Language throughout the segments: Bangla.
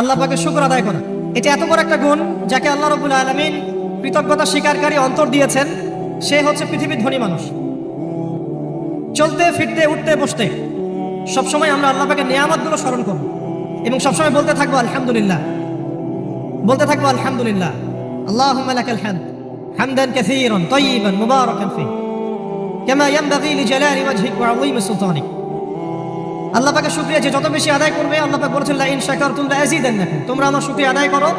আল্লাহ পাকে শুকর আদায় করা এটা এত বড় একটা গুণ যাকে আল্লাহ রবুল আলমিন কৃতজ্ঞতা স্বীকারকারী অন্তর দিয়েছেন, সে হচ্ছে পৃথিবীর ধনী মানুষ। চলতে, ফিরতে, উঠতে, বসতে, সবসময় আমরা আল্লাহ পাকে নিয়ামতগুলো স্মরণ করব এবং সবসময় বলতে থাকব আলহামদুলিল্লাহ। বলতে থাকব আলহামদুলিল্লাহ। আল্লাহ হামদ হামদান কাসীরান তাইয়িবান মুবারাকান ফি কামা ইয়ানবাগি লিজালালি ওয়াজহিক ওয়া আযীমি সুলতানিক। আল্লাহ পাকে শুকরিয়া যে যত বেশি আদায় করবে, আল্লাহ বলেছেন, লা ইন শাকারতুম দেন আযীদান্নাকুম। তোমরা আমার শুকরিয়া আদায় করো,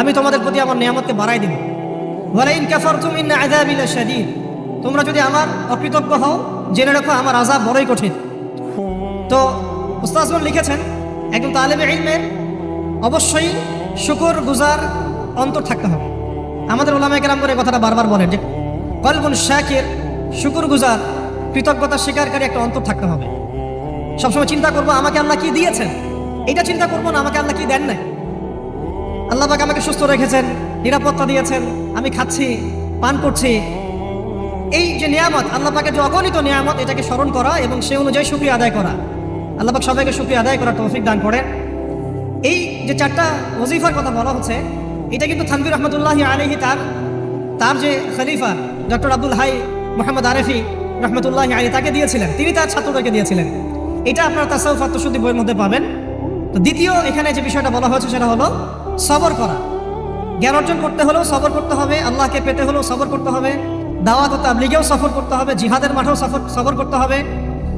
আমি তোমাদের প্রতি আমার নিয়ামতকে বাড়াই দেব। ওয়া লা ইন ইন্না আযাবি লাশাদীদ তোমরা যদি আমার অকৃতজ্ঞ হও, জেনে রাখো আমার আযাব বড়ই কঠিন। তো উস্তাজগণ লিখেছেন, একজন তালেবে ইলমের অবশ্যই শুকর গুজার অন্তর থাকতে হবে। আমাদের ওলামায় কেরাম করে কথাটা বারবার বলেন যে কলগুন শাকের, শুকুর গুজার, কৃতজ্ঞতা স্বীকারকারী একটা অন্তর থাকতে হবে। সবসময় চিন্তা করব, আমাকে আল্লাহ কি দিয়েছেন? এটা চিন্তা করব না, আমাকে আল্লাহ কি দেন নাই? আল্লাহ পাক আমাকে সুস্থ রেখেছেন, নিরাপত্তা দিয়েছেন, আমি খাচ্ছি, পান করছি। এই যে নিয়ামত, আল্লাহ পাকে যে অগণিত নিয়ামত, এটাকে স্মরণ করা এবং সে অনুযায়ী সুক্রিয়া আদায় করা। আল্লাহ পাক সবাইকে সুক্রিয়া আদায় করার তৌফিক দান করেন। এই যে চারটা ওজিফার কথা বলা হচ্ছে, এটা কিন্তু থানবির রহমতুল্লাহ আলহি তার তার যে খলিফা, ডক্টর আব্দুল হাই মোহাম্মদ আরেফি রহমতুল্লাহ আলী তাকে দিয়েছিলেন। তিনি তার ছাত্রদেরকে দিয়েছিলেন। এটা আপনারা তাসাউফ আত্মশুদ্ধি বইয়ের মধ্যে পাবেন। তো দ্বিতীয় এখানে যে বিষয়টা বলা হয়েছে সেটা হলো সবর করা। জ্ঞান অর্জন করতে হলেও সবর করতে হবে, আল্লাহকে পেতে হলেও সবর করতে হবে, দাওয়াত ও তাবলিগেও সফর করতে হবে, জিহাদের মাঠেও সফর, সবর করতে হবে।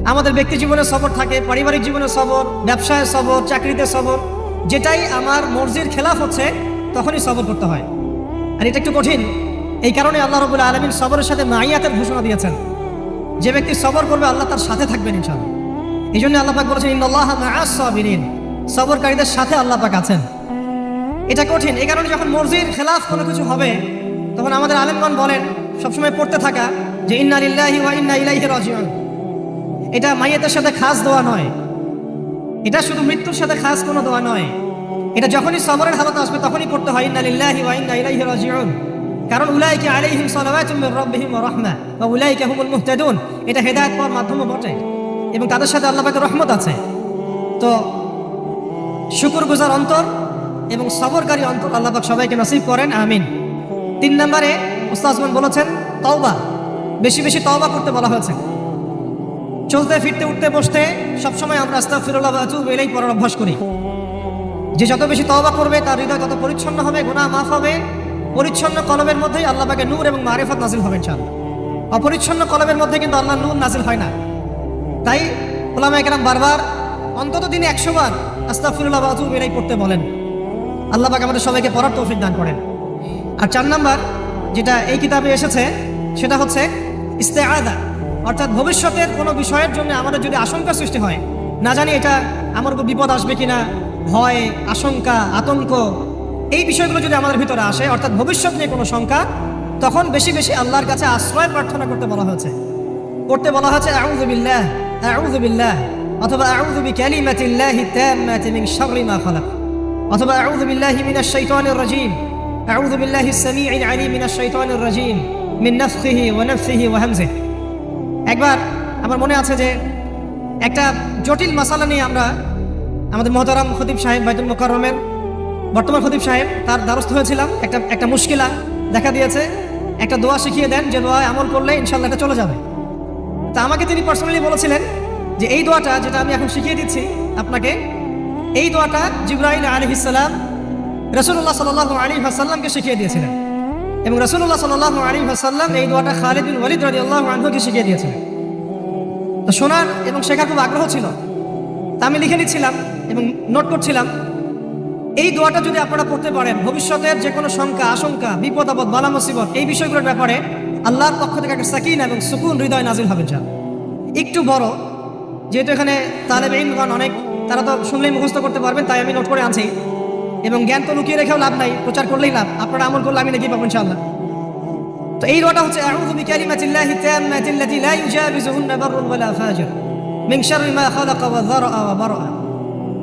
আমাদের ব্যক্তি জীবনে সবর থাকে, পারিবারিক জীবনে সবর, ব্যবসায় সবর, চাকরিতে সবর। যেটাই আমার মর্জির খেলাফ হচ্ছে, তখনই সবর করতে হয়। আর এটা একটু কঠিন। এই কারণে আল্লাহ রবুল্লা আলমিন সবরের সাথে মাইয়াতের ঘোষণা দিয়েছেন। যে ব্যক্তি সবর করবে, আল্লাহ তার সাথে থাকবেন ইনশাল্লাহ এই জন্য আল্লাহ পাক বলেছেন ইন্দাল্লাহ সাবিরিন। সবরকারীদের সাথে আল্লাহ পাক আছেন। এটা কঠিন। এই কারণে যখন মর্জির খেলাফ কোনো কিছু হবে, তখন আমাদের আলেমগণ বলেন, সবসময় পড়তে থাকা যে, ইন্না লিল্লাহি ওয়া ইন্না ইলাইহি রাজিউন। এটা মাইয়াতের সাথে খাস দোয়া নয়। এটা শুধু মৃত্যুর সাথে খাস কোনো দোয়া নয়। এটা যখনই সবরের হালত আসবে, তখনই পড়তে হয়, ইন্না লিল্লাহি ওয়া ইন্না ইলাইহি রাজিউন। কারণ উলাইকা আলাইহিম সালাওয়াতুম মির রাব্বিহিম ওয়া রাহমা ওয়া উলাইকা হুমুল মুহতাদুন। এটা হেদায়েত পাওয়ার মাধ্যমও বটে। এবং তাদের সাথে আল্লাহ পাকের রহমত আছে। তো শুকরগুজার অন্তর এবং সবরকারী অন্তর আল্লাহ পাক সবাইকে নসিব করেন, আমিন। তিন নম্বরে উস্তাজমান বলেছেন, তওবা। বেশি বেশি তওবা করতে বলা হয়েছে। চলতে, ফিরতে, উঠতে, বসতে সবসময় আমরা আস্তাগফিরুল্লাহ ওয়া আতুবু ইলাইহি পড়ার অভ্যাস করি। যে যত বেশি তওবা করবে, তার হৃদয় তত পরিচ্ছন্ন হবে, গুনাহ মাফ হবে। পরিচ্ছন্ন কলবের মধ্যেই আল্লাহ পাকে নূর এবং মারেফত নাজিল হবে ইনশাআল্লাহ। অপরিচ্ছন্ন কলবের মধ্যে কিন্তু আল্লাহ নূর নাজিল হয় না। তাই ওলামা একরাম বারবার অন্তত দিনে একশো বার ওয়া আতুবু ইলাইহি পড়তে বলেন। আল্লাহ পাক আমাদের সবাইকে পড়ার তৌফিক দান করেন। আর চার নাম্বার যেটা এই কিতাবে এসেছে, সেটা হচ্ছে ইস্তেআদা অর্থাৎ ভবিষ্যতের কোনো বিষয়ের জন্য আমাদের যদি আশঙ্কা সৃষ্টি হয়, না জানি এটা আমার উপর বিপদ আসবে কিনা, ভয়, আশঙ্কা, আতঙ্ক, এই বিষয়গুলো যদি আমাদের ভিতরে আসে, অর্থাৎ ভবিষ্যৎ নিয়ে কোনো শঙ্কা, তখন বেশি বেশি আল্লাহর কাছে আশ্রয় প্রার্থনা করতে বলা হয়েছে। করতে বলা হয়েছে, আউযু বিল্লাহ আউযু বিল্লাহ অথবা আউযু বিকালিমাতিল্লাহি তাম্মাতি মিন শাররি মা খালাক অথবা আউযু বিল্লাহি মিনাশ শাইতানির রাজীম আউযু বিল্লাহিস সামিউল আলিম মিনাশ শাইতানির রাজীম মিন নাফখিহি ওয়া নাফসিহি একবার আমার মনে আছে যে একটা জটিল মাসালা নিয়ে আমরা আমাদের মহতারাম খতিব সাহেব বাইতুল মোকাররমের, বর্তমান খতিব সাহেব তার দ্বারস্থ হয়েছিলাম। একটা একটা মুশকিলা দেখা দিয়েছে। একটা দোয়া শিখিয়ে দেন যে দোয়া আমল করলে ইনশাল্লাহ এটা চলে যাবে। তা আমাকে তিনি পার্সোনালি বলেছিলেন যে এই দোয়াটা যেটা আমি এখন শিখিয়ে দিচ্ছি আপনাকে, এই দোয়াটা জিব্রাহিল আলী ইসাল্লাম রসুল্লাহ সাল আলী হাসাল্লামকে শিখিয়ে দিয়েছিলেন এবং রসুল্লাহ সাল আলী হাসাল্লাম এই দোয়াটা খালিদ বিন ওয়ালিদ রাজি আল্লাহ আনহুকে শিখিয়ে দিয়েছিলেন। তো শোনার এবং শেখার খুব আগ্রহ ছিল। তা আমি লিখে নিচ্ছিলাম এবং নোট করছিলাম, এই দোয়াটা যদি আপনারা পড়তে পারেন, ভবিষ্যতের যে কোনো শঙ্কা, আশঙ্কা, বিপদ, আপদ, বালা, মুসিবত এই বিষয়গুলোর ব্যাপারে আল্লাহর পক্ষ থেকে একটা সাকিন এবং সুকুন হৃদয় নাজিল হবে যা একটু বড় যেহেতু এখানে তালেব ইমগণ অনেক তারা তো শুনলেই মুখস্থ করতে পারবেন তাই আমি নোট করে আনছি এবং জ্ঞান তো লুকিয়ে রেখেও লাভ নাই প্রচার করলেই লাভ আপনারা আমল করলে আমি নাকি পাবো ইনশাআল্লাহ তো এই দোয়াটা হচ্ছে আউযু বিকালিমাতিল্লাহি তাম্মাতিল্লাতি লা ইউজাবিজুহুন্না বাররুন ওয়ালা ফাজির মিন শাররি মা খালাকা ওয়া যারআ ওয়া বারআ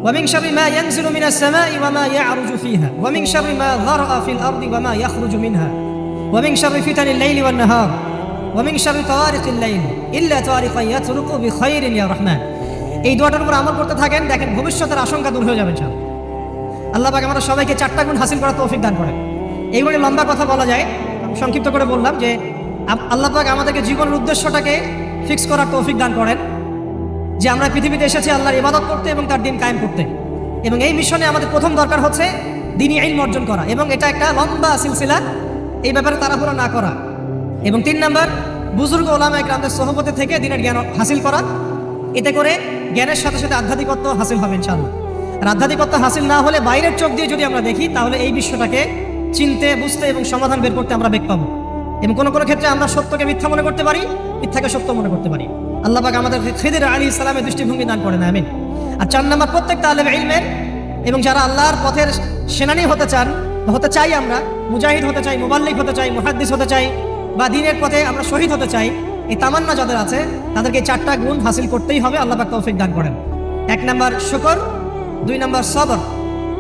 ومن شر ما ينزل من السماء وما يعرج فيها ومن شر ما ذرأ في الأرض وما يخرج منها ومن شر فتن الليل والنهار ومن شر طوارق الليل إلا طارقا يطرق بخير يا رحمن এই দোয়াটার উপর আমল করতে থাকেন দেখেন ভবিষ্যতের আশঙ্কা দূর হয়ে যাবে ইনশাআল্লাহ আল্লাহ পাক আমাদের সবাইকে চারটা গুণ হাসিল করার তৌফিক দান করেন এইগুলো লম্বা কথা বলা যায় সংক্ষিপ্ত করে বললাম যে আপ- আল্লাহ পাক আমাদেরকে জীবনের উদ্দেশ্যটাকে ফিক্স করার তৌফিক দান করেন যে আমরা পৃথিবীতে এসেছি আল্লাহর ইবাদত করতে এবং তার দিন কায়েম করতে এবং এই মিশনে আমাদের প্রথম দরকার হচ্ছে দিনই আইন অর্জন করা এবং এটা একটা লম্বা সিলসিলা এই ব্যাপারে তাড়াহুড়ো না করা। এবং তিন নাম্বার, বুজুর্গ ওলামা একরামদের সহপতি থেকে দিনের জ্ঞান হাসিল করা। এতে করে জ্ঞানের সাথে সাথে আধ্যাত্মিকত্ব হাসিল হবে, ইনশাআল্লাহ। আর আধ্যাত্মিকত্ব হাসিল না হলে বাইরের চোখ দিয়ে যদি আমরা দেখি, তাহলে এই বিশ্বটাকে চিনতে, বুঝতে এবং সমাধান বের করতে আমরা বেগ পাবো। এবং কোনো কোনো ক্ষেত্রে আমরা সত্যকে মিথ্যা মনে করতে পারি, মিথ্যাকে সত্য মনে করতে পারি। আল্লাহ পাক আমাদের খিদির আলী ইসলামের দৃষ্টিভঙ্গি দান করেন, আমিন। আর চার নাম্বার প্রত্যেক তালেব ইলমের এবং যারা আল্লাহর পথের সেনানি হতে চান হতে চাই আমরা, মুজাহিদ হতে চাই, মোবাল্লিক হতে চাই, মুহাদ্দিস হতে চাই, বা দিনের পথে আমরা শহীদ হতে চাই, এই তামান্না যাদের আছে, তাদেরকে চারটা গুণ হাসিল করতেই হবে, আল্লাহ পাক তৌফিক দান করেন। এক নাম্বার শুকর, দুই নাম্বার সবর,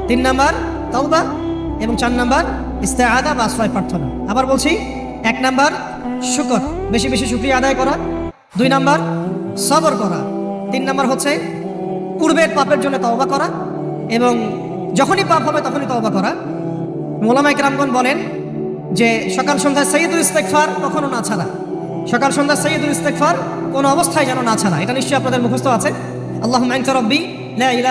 তিন নাম্বার তওবা, এবং চার নাম্বার ইস্তেআদা বা আশ্রয় প্রার্থনা। আবার বলছি, এক নাম্বার শুকর, বেশি বেশি শুক্রিয়া আদায় করা, দুই নাম্বার সবর করা, তিন নাম্বার হচ্ছে পূর্বের পাপের জন্য তওবা করা, এবং যখনই পাপ হবে তখনই তওবা করা মোলামা ইকরামগণ বলেন যে সকাল সন্ধ্যায় সৈয়দুল ইস্তেকফার কখনো না ছাড়া। সকাল সন্ধ্যায় সৈয়দুল ইস্তেকফার কোনো অবস্থায় যেন না ছাড়া। এটা নিশ্চয়ই আপনাদের মুখস্থ আছে। আল্লাহ আনতা রব্বি এই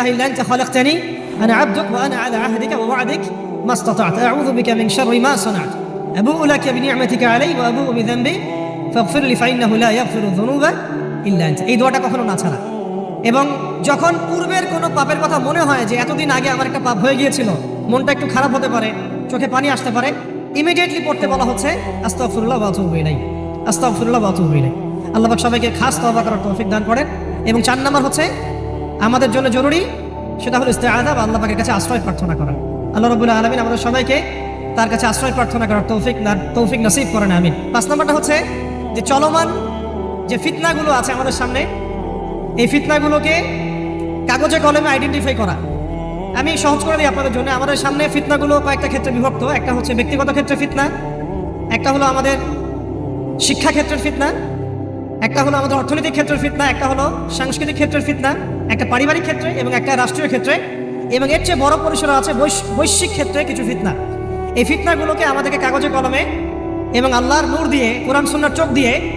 কখনো না এবং যখন পূর্বের কোনো পাপের কথা মনে হয় যে এতদিন আগে আমার একটা পাপ হয়ে গিয়েছিল, মনটা একটু খারাপ হতে পারে চোখে পানি আসতে পারে। ইমিডিয়েটলি পড়তে বলা হচ্ছে, আস্তাগফিরুল্লাহ ওয়া আতুবু ইলাইহি। আস্তাগফিরুল্লাহ ওয়া আতুবু ইলাইহি। আল্লাহ সবাইকে খাস তওবা করার তৌফিক দান করেন। এবং চার নাম্বার হচ্ছে, আমাদের জন্য জরুরি। সেটা হলো ইস্তেআদা বা আল্লাহ পাকের কাছে আশ্রয় প্রার্থনা করা। আল্লাহ রাব্বুল আলামিন আমাদের সবাইকে তার কাছে আশ্রয় প্রার্থনা করার তৌফিক তৌফিক নসিব করেন, আমিন। পাঁচ নাম্বারটা হচ্ছে, যে চলমান যে ফিতনাগুলো আছে আমাদের সামনে, এই ফিতনাগুলোকে কাগজে কলমে আইডেন্টিফাই করা। আমি সহজ করে দিই আপনাদের জন্য। আমাদের সামনে ফিতনাগুলো কয়েকটা ক্ষেত্রে বিভক্ত। একটা হচ্ছে ব্যক্তিগত ক্ষেত্রে ফিতনা, একটা হলো আমাদের শিক্ষা ক্ষেত্রের ফিতনা, একটা হলো আমাদের অর্থনৈতিক ক্ষেত্রের ফিতনা, একটা হলো সাংস্কৃতিক ক্ষেত্রের ফিতনা, একটা পারিবারিক ক্ষেত্রে এবং একটা রাষ্ট্রীয় ক্ষেত্রে। এবং এর চেয়ে বড় পরিসরে আছে বৈশ- বৈশ্বিক ক্ষেত্রে কিছু ফিতনা। এই ফিতনাগুলোকে আমাদেরকে কাগজে কলমে এবং আল্লাহর নূর দিয়ে, কোরআন সুন্নার চোখ দিয়ে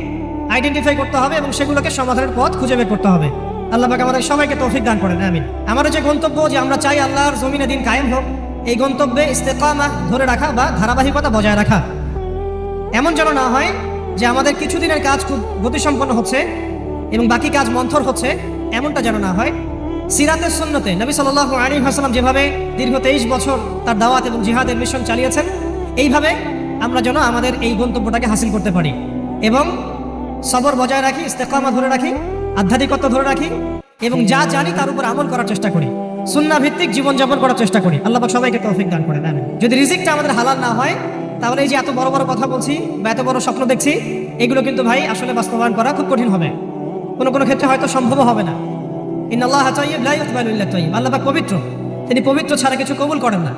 আইডেন্টিফাই করতে হবে এবং সেগুলোকে সমাধানের পথ খুঁজে বের করতে হবে। আল্লাহ পাক আমাদের সবাইকে তৌফিক দান করেন, আমিন। আমাদের যে গন্তব্য যে আমরা চাই আল্লাহর জমিনে দিন কায়েম হোক। এই গন্তব্যে ইস্তেকামা ধরে রাখা বা ধারাবাহিকতা বজায় রাখা। এমন যেন না হয় যে আমাদের কিছুদিনের কাজ খুব গতিসম্পন্ন হচ্ছে এবং বাকি কাজ মন্থর হচ্ছে, এমনটা যেন না হয়। সিরাতের সুন্নতে নবী সাল্লাহ আলী হাসলাম যেভাবে দীর্ঘ তেইশ বছর তার দাওয়াত এবং জিহাদের মিশন চালিয়েছেন, এইভাবে আমরা যেন আমাদের এই গন্তব্যটাকে হাসিল করতে পারি। এবং সবর বজায় রাখি, ইস্তেকামা ধরে রাখি। আধ্যাত্মিকত্ব ধরে রাখি এবং যা জানি তার উপর আমল করার চেষ্টা করি। সুন্না ভিত্তিক জীবনযাপন করার চেষ্টা করি। আল্লাহ সবাইকে তৌফিক দান করেন, আমিন। যদি রিজিকটা আমাদের হালাল না হয়, তাহলে এই যে এত বড় বড় কথা বলছি বা এত বড় স্বপ্ন দেখছি, এগুলো কিন্তু ভাই আসলে বাস্তবায়ন করা খুব কঠিন হবে। কোনো কোনো ক্ষেত্রে হয়তো সম্ভব হবে না। ইন আল্লাহ তাইয়্যিব, লা ইকবালু ইল্লা আল্লাহ পবিত্র। তিনি পবিত্র ছাড়া কিছু কবুল করেন না।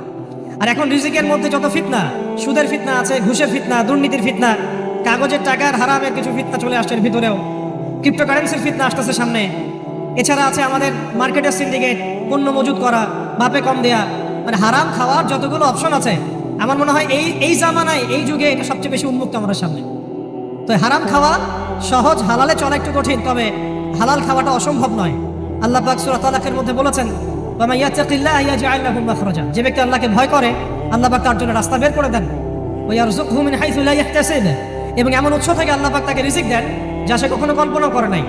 আর এখন রিজিকের মধ্যে যত ফিতনা, সুদের ফিতনা আছে, ঘুষের ফিতনা, দুর্নীতির ফিতনা, কাগজের টাকার হারামের কিছু ফিতনা চলে আসছে ভিতরেও। ক্রিপ্টোকারেন্সির ফিতনা আসতেছে সামনে। এছাড়া আছে আমাদের মার্কেটের সিন্ডিকেট পণ্য মজুত করা, বাপে কম দেয়া। মানে হারাম খাওয়ার যতগুলো অপশন আছে, আমার মনে হয় এই এই জামানায়, এই যুগে এটা সবচেয়ে বেশি উন্মুক্ত আমাদের সামনে। তো হারাম খাওয়া সহজ, হালালে চলা একটু কঠিন, তবে হালাল খাওয়াটা অসম্ভব নয়। আল্লাহ পাক সূরা মধ্যে বলেছেন যে ব্যক্তি আল্লাহকে ভয় করে, আল্লাহ পাক তার জন্য রাস্তা বের করে দেন। এবং এমন উৎস থেকে আল্লাহ পাক তাকে রিজিক দেন যা সে কখনো কল্পনাও করে নাই।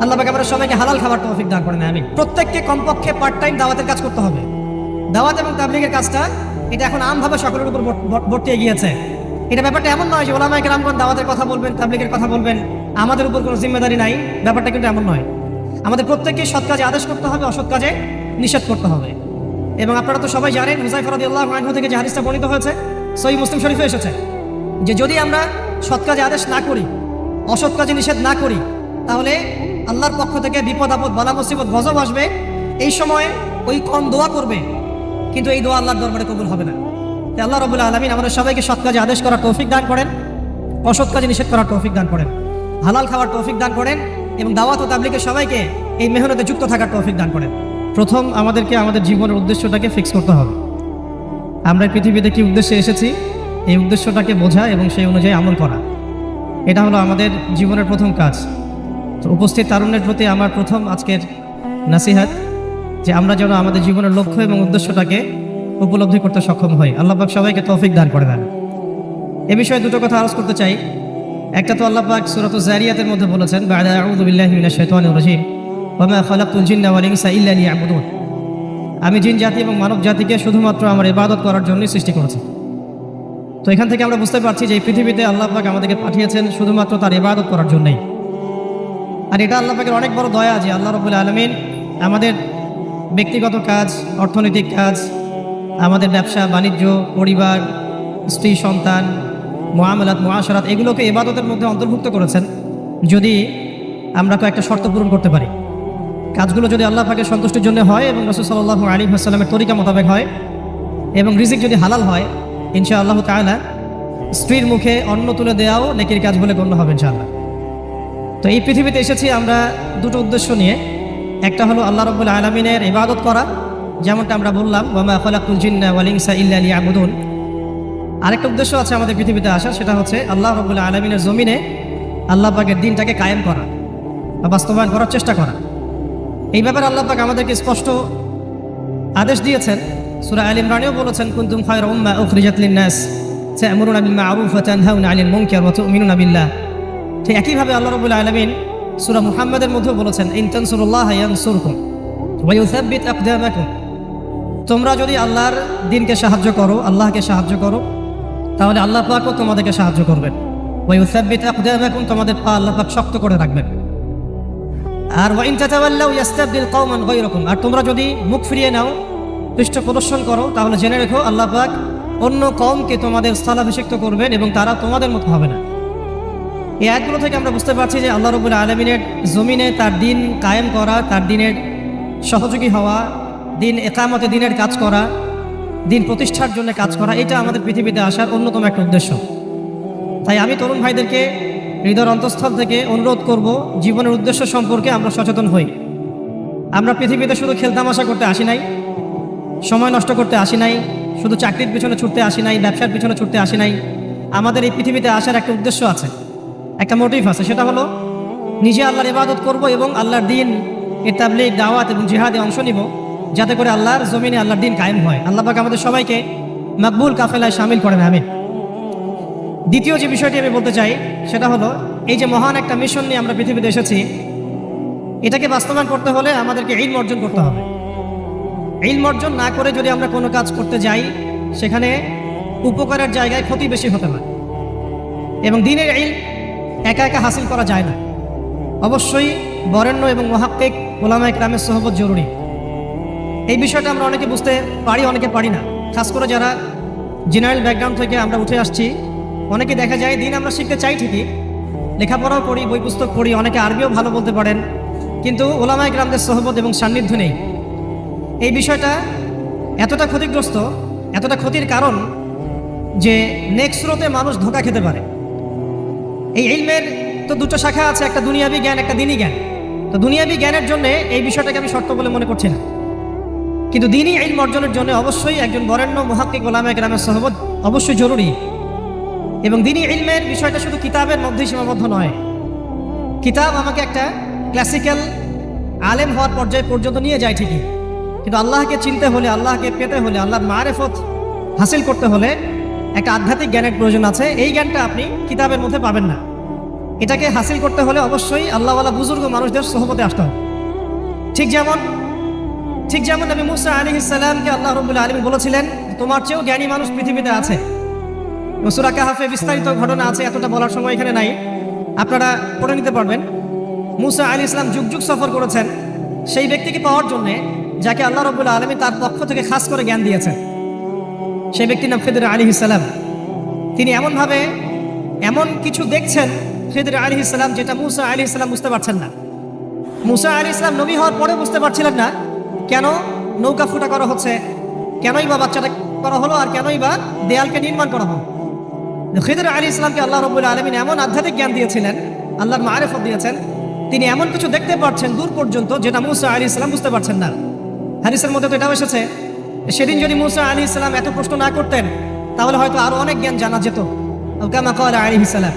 আল্লাহ পাক আমরা সবাইকে হালাল খাবার তৌফিক দান করেন আমি প্রত্যেককে কমপক্ষে পার্ট টাইম দাওয়াতের কাজ করতে হবে। দাওয়াত এবং তাবলিগের কাজটা, এটা এখন আমভাবে সকলের উপর বর্ত- বর্ত- বর্তিয়ে গিয়েছে এটা ব্যাপারটা এমন নয় যে ওলামায় কেরামগণ দাওয়াতের কথা বলবেন, তাবলিগের কথা বলবেন, আমাদের উপর কোনো জিম্মেদারি নাই, ব্যাপারটা কিন্তু এমন নয়। আমাদের প্রত্যেককে সৎ কাজে আদেশ করতে হবে, অসৎ কাজে নিষেধ করতে হবে। এবং আপনারা তো সবাই জানেন হুজাই ফরাদি আল্লাহ আনহু থেকে যে হাদিসটা বর্ণিত হয়েছে সহি মুসলিম শরীফে এসেছে যে যদি আমরা সৎ কাজে আদেশ না করি অসৎ কাজে নিষেধ না করি, তাহলে আল্লাহর পক্ষ থেকে বিপদ, আপদ, বালা, মুসিবত, গজব আসবে। এই সময় ওই কম দোয়া করবে, কিন্তু এই দোয়া আল্লাহর দরবারে কবুল হবে না। তাই আল্লাহ রবুল্লা আলমিন আমাদের সবাইকে সৎ কাজে আদেশ করার তৌফিক দান করেন, অসৎ কাজে নিষেধ করার তৌফিক দান করেন, হালাল খাওয়ার তৌফিক দান করেন এবং দাওয়াত ও তাবলিকে সবাইকে এই মেহনতে যুক্ত থাকার তৌফিক দান করেন। প্রথম আমাদেরকে, আমাদের জীবনের উদ্দেশ্যটাকে ফিক্স করতে হবে। আমরা পৃথিবীতে কি উদ্দেশ্যে এসেছি? এই উদ্দেশ্যটাকে বোঝা এবং সেই অনুযায়ী আমল করা। এটা হলো আমাদের জীবনের প্রথম কাজ। তো উপস্থিত তারুণ্যের প্রতি আমার প্রথম আজকের নাসিহাত, যে আমরা যেন আমাদের জীবনের লক্ষ্য এবং উদ্দেশ্যটাকে উপলব্ধি করতে সক্ষম হই। আল্লাহ পাক সবাইকে তৌফিক দান করে দেন। এ বিষয়ে দুটো কথা আলোচ করতে চাই। একটা তো আল্লাহ পাক সূরাত জারিয়াতের মধ্যে বলেছেন আমি জিন জাতি এবং মানব জাতিকে শুধুমাত্র আমার ইবাদত করার জন্যই সৃষ্টি করেছি। তো এখান থেকে আমরা বুঝতে পারছি যে এই পৃথিবীতে আল্লাহ পাক আমাদেরকে পাঠিয়েছেন শুধুমাত্র তার ইবাদত করার জন্যই। আর এটা আল্লাহ পাকের অনেক বড় দয়া যে আল্লাহ রবুল আলমিন আমাদের ব্যক্তিগত কাজ, অর্থনৈতিক কাজ, আমাদের ব্যবসা, বাণিজ্য, পরিবার, স্ত্রী, সন্তান মোয়ামেলাত মোয়াশারাত এগুলোকে ইবাদতের মধ্যে অন্তর্ভুক্ত করেছেন যদি আমরা কয়েকটা শর্ত পূরণ করতে পারি। কাজগুলো যদি আল্লাহ পাকের সন্তুষ্টির জন্য হয় এবং রসুল সাল্লাহ আলী আসসালামের তরিকা মোতাবেক হয় এবং রিজিক যদি হালাল হয় ইনশা আল্লাহ তাআলা, স্ত্রীর মুখে অন্ন তুলে দেওয়াও নেকির কাজ বলে গণ্য হবে ইনশাআল্লাহ। তো এই পৃথিবীতে এসেছি আমরা দুটো উদ্দেশ্য নিয়ে। একটা হলো আল্লাহ রব্বুল আলমিনের ইবাদত করা, যেমনটা আমরা বললাম, ওয়ামা খলাকুল জিন্না ওয়াল ইনসা ইল্লা লিয়াবুদুন। আরেকটা উদ্দেশ্য আছে আমাদের পৃথিবীতে আসা সেটা হচ্ছে আল্লাহ রব্বুল আলমিনের জমিনে আল্লাহ পাকের দিনটাকে কায়েম করা বা বাস্তবায়ন করার চেষ্টা করা। এই ব্যাপারে আল্লাহ পাক আমাদেরকে স্পষ্ট আদেশ দিয়েছেন সূরা আল ইমরানেও বলেছেন, কুনতুম খায়রা উম্মা উখরিজাত লিন-নাস, তা'মুরুনা বিল মা'রুফ ওয়া তানহাউনা 'আনিল মুনকার ওয়া তু'মিনুনা বিল্লাহ। ঠিক একইভাবে আল্লাহ রবুল আলমিন সুরা মুহাম্মাদের মধ্যেও বলেছেন ইনতানসুরুল্লাহ ইয়ানসুরকুম ওয়া ইউসাব্বিত আকদামাকুম। তোমরা যদি আল্লাহর দিনকে সাহায্য করো, আল্লাহকে সাহায্য করো, তাহলে আল্লাহ পাকও তোমাদেরকে সাহায্য করবেন। ওয়া ইউসাব্বিত আকদামাকুম, তোমাদের পা আল্লাহ পাক শক্ত করে রাখবেন। আর ওয়াইন তাতাওয়াল্লাউ ইয়াস্তাবদিল কওমান গায়রাকুম। আর তোমরা যদি মুখ ফিরিয়ে নাও পৃষ্ঠ প্রদর্শন করো, তাহলে জেনে রেখো আল্লাহ পাক অন্য কমকে তোমাদের স্থলাভিষিক্ত করবেন এবং তারা তোমাদের মতো হবে না। এই আয়াতগুলো থেকে আমরা বুঝতে পারছি যে আল্লাহ রবুল আলমিনের জমিনে তার দিন কায়েম করা, তার দিনের সহযোগী হওয়া, দিন একামতে দিনের কাজ করা, দিন প্রতিষ্ঠার জন্য কাজ করা, এটা আমাদের পৃথিবীতে আসার অন্যতম একটা উদ্দেশ্য। তাই আমি তরুণ ভাইদেরকে হৃদয়ের অন্তঃস্থল থেকে অনুরোধ করব, জীবনের উদ্দেশ্য সম্পর্কে আমরা সচেতন হই। আমরা পৃথিবীতে শুধু খেলতামাশা করতে আসি নাই সময় নষ্ট করতে আসি নাই, শুধু চাকরির পিছনে ছুটতে আসি নাই, ব্যবসার পিছনে ছুটতে আসি নাই। আমাদের এই পৃথিবীতে আসার একটা উদ্দেশ্য আছে, একটা মোটিভ আছে, সেটা হলো নিজে আল্লাহর ইবাদত করব এবং আল্লাহর দিন এ তাবলিগ, দাওয়াত এবং জিহাদে অংশ নিব, যাতে করে আল্লাহর জমিনে আল্লাহর দিন কায়েম হয়। আল্লাহ পাক আমাদের সবাইকে মকবুল কাফেলায় সামিল করেন আমিন। দ্বিতীয় যে বিষয়টি আমি বলতে চাই, সেটা হলো এই যে মহান একটা মিশন নিয়ে আমরা পৃথিবীতে এসেছি, এটাকে বাস্তবায়ন করতে হলে আমাদেরকে ইলম অর্জন করতে হবে। ইলম অর্জন না করে যদি আমরা কোনো কাজ করতে যাই, সেখানে উপকারের জায়গায় ক্ষতি বেশি হতে পারে। এবং দিনের ইল একা একা হাসিল করা যায় না। অবশ্যই বরেণ্য এবং মহাক্কিক ওলামা ইকরামের সহবত জরুরি। এই বিষয়টা আমরা অনেকে বুঝতে পারি, অনেকে পারি না। খাস করে যারা জেনারেল ব্যাকগ্রাউন্ড থেকে আমরা উঠে আসছি, অনেকে দেখা যায় দিন আমরা শিখতে চাই ঠিকই, লেখাপড়াও পড়ি বই পুস্তক পড়ি, অনেকে আরবিও ভালো বলতে পারেন। কিন্তু ওলামা ইকরামদের সহবত এবং সান্নিধ্য নেই। এই বিষয়টা এতটা ক্ষতিগ্রস্ত, এতটা ক্ষতির কারণ যে নেক্সট স্রোতে মানুষ ধোকা খেতে পারে। এই ইলমের তো দুটো শাখা আছে, একটা দুনিয়াবি জ্ঞান, একটা দিনই জ্ঞান। তো দুনিয়াবি জ্ঞানের জন্য এই বিষয়টাকে আমি শর্ত বলে মনে করছি না। কিন্তু দিনই ইলম অর্জনের জন্য অবশ্যই একজন বরেণ্য মহাক্কিক ওলামা গ্রামের সহবত অবশ্যই জরুরি। এবং দিনই ইলমের বিষয়টা শুধু কিতাবের মধ্যেই সীমাবদ্ধ নয়। কিতাব আমাকে একটা ক্লাসিক্যাল আলেম হওয়ার পর্যায়ে পর্যন্ত নিয়ে যায় ঠিকই। কিন্তু আল্লাহকে চিনতে হলে, আল্লাহকে পেতে হলে, আল্লাহর মারেফত হাসিল করতে হলে একটা আধ্যাত্মিক জ্ঞানের প্রয়োজন আছে। এই জ্ঞানটা আপনি কিতাবের মধ্যে পাবেন না। এটাকে হাসিল করতে হলে অবশ্যই আল্লাহওয়ালা বুজুর্গ মানুষদের সহমতে আসতে হবে। ঠিক যেমন ঠিক যেমন নবী মুসা আলী ইসাল্লামকে আল্লাহ রবুল্লা আলমী বলেছিলেন, তোমার চেয়েও জ্ঞানী মানুষ পৃথিবীতে আছে। মসুরা কাহাফে বিস্তারিত ঘটনা আছে, এতটা বলার সময় এখানে নাই। আপনারা পড়ে নিতে পারবেন। মুসা আলী ইসলাম যুগ যুগ সফর করেছেন। সেই ব্যক্তিকে পাওয়ার জন্যে যাকে আল্লাহ রবুল্লা আলমী তার পক্ষ থেকে খাস করে জ্ঞান দিয়েছেন। সেই ব্যক্তির নাম ফেদর আলী ইসালাম তিনি এমনভাবে এমন কিছু দেখছেন ফেদর আলী ইসলাম যেটা মুসা আলী ইসলাম বুঝতে পারছেন না। মুসা আলী ইসলাম নবী হওয়ার পরে বুঝতে পারছিলেন না কেন নৌকা ফুটা করা হচ্ছে, কেনই বা বাচ্চাটা করা হলো আর কেনই বা দেয়ালকে নির্মাণ করা হলো। খিদর আলী ইসলামকে আল্লাহ রবুল্লা আলমিন এমন আধ্যাত্মিক জ্ঞান দিয়েছিলেন, আল্লাহর মারেফত দিয়েছেন। তিনি এমন কিছু দেখতে পাচ্ছেন দূর পর্যন্ত যেটা মুসা আলী ইসলাম বুঝতে পারছেন না। হারিসের মধ্যে তো এটাও এসেছে। সেদিন যদি মুসা আলী ইসলাম এত প্রশ্ন না করতেন, তাহলে হয়তো আরও অনেক জ্ঞান জানা যেত। আলী ইসলাম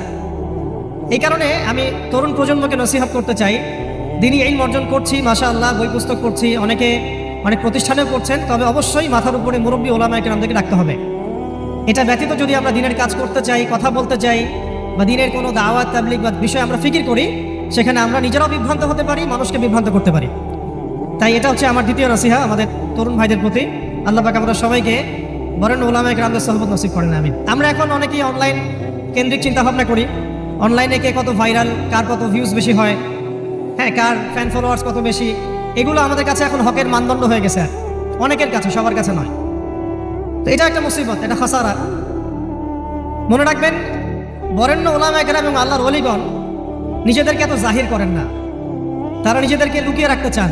এই কারণে আমি তরুণ প্রজন্মকে নসিহত করতে চাই। দিনই এই অর্জন করছি মাসা আল্লাহ বই পুস্তক করছি অনেকে অনেক প্রতিষ্ঠানেও করছেন তবে অবশ্যই মাথার উপরে মুরব্বী ওলামায়কে আমাদেরকে রাখতে হবে। এটা ব্যতীত যদি আমরা দিনের কাজ করতে চাই, কথা বলতে চাই, বা দিনের কোনো দাওয়াত তাবলিক বা বিষয় আমরা ফিকির করি, সেখানে আমরা নিজেরাও বিভ্রান্ত হতে পারি, মানুষকে বিভ্রান্ত করতে পারি। তাই এটা হচ্ছে আমার দ্বিতীয় নসিহা আমাদের তরুণ ভাইদের প্রতি। আল্লাহ পাক আমরা সবাইকে বরেন ওলামায় গ্রামদের সহবত নসিব করেন আমি আমরা এখন অনেকেই অনলাইন কেন্দ্রিক চিন্তা ভাবনা করি। অনলাইনে কে কত ভাইরাল কার কত ভিউজ বেশি হয় হ্যাঁ কার ফ্যান ফলোয়ার্স কত বেশি, এগুলো আমাদের কাছে এখন হকের মানদণ্ড হয়ে গেছে অনেকের কাছে, সবার কাছে নয়। তো এটা একটা মুসিবত, এটা খাসারা। মনে রাখবেন, বরেণ্য ওলামা একরাম এবং আল্লাহর অলিগণ নিজেদেরকে এত জাহির করেন না। তারা নিজেদেরকে লুকিয়ে রাখতে চান।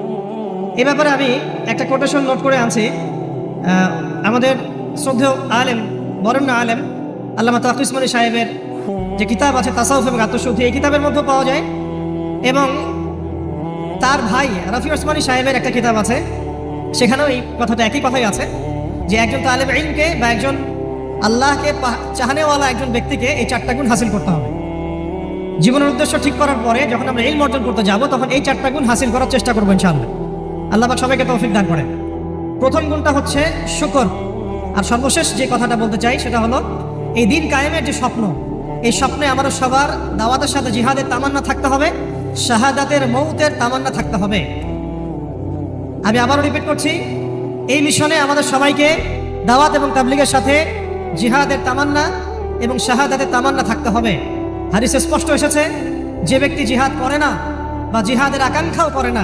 এ ব্যাপারে আমি একটা কোটেশন নোট করে আনছি। আমাদের শ্রদ্ধেয় আলেম, বরেণ্য আলেম, আল্লামা তাকি উসমানী সাহেবের যে কিতাব আছে, তাসাউফ এবং আত্মশুদ্ধি, এই কিতাবের মধ্যে পাওয়া যায়। এবং তার ভাই রফি ওসমানী সাহেবের একটা কিতাব আছে, সেখানেও এই কথাটা একই কথাই আছে, যে একজন তালেব ইলমকে বা একজন আল্লাহকে চাহানেওয়ালা একজন ব্যক্তিকে এই চারটা গুণ হাসিল করতে হবে। জীবনের উদ্দেশ্য ঠিক করার পরে যখন আমরা ইলম অর্জন করতে যাব, তখন এই চারটা গুণ হাসিল করার চেষ্টা করব ইনশাআল্লাহ। আল্লাহ সবাইকে তৌফিক দান করেন। প্রথম গুণটা হচ্ছে শুকর। আর সর্বশেষ যে কথাটা বলতে চাই সেটা হলো, এই দিন কায়েমের যে স্বপ্ন, এই স্বপ্নে আমাদের সবার দাওয়াতের সাথে জিহাদের তামান্না থাকতে হবে, শাহাদাতের মৌতের তামান্না থাকতে হবে। আমি আবারও রিপিট করছি, এই মিশনে আমাদের সবাইকে দাওয়াত এবং তাবলিগের সাথে জিহাদের তামান্না এবং শাহাদাতের তামান্না থাকতে হবে। হারিসে স্পষ্ট এসেছে, যে ব্যক্তি জিহাদ করে না বা জিহাদের আকাঙ্ক্ষাও করে না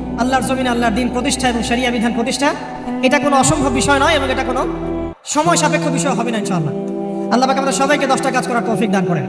আল্লাহর জমিন, আল্লাহর দিন প্রতিষ্ঠা এবং সেরিয়া বিধান প্রতিষ্ঠা, এটা কোনো অসম্ভব বিষয় নয় এবং এটা কোনো সময় সাপেক্ষ বিষয় হবে না ইনশাআল্লাহ। আল্লাহ পাক আমাদের সবাইকে দশটা কাজ করার তৌফিক দান করেন।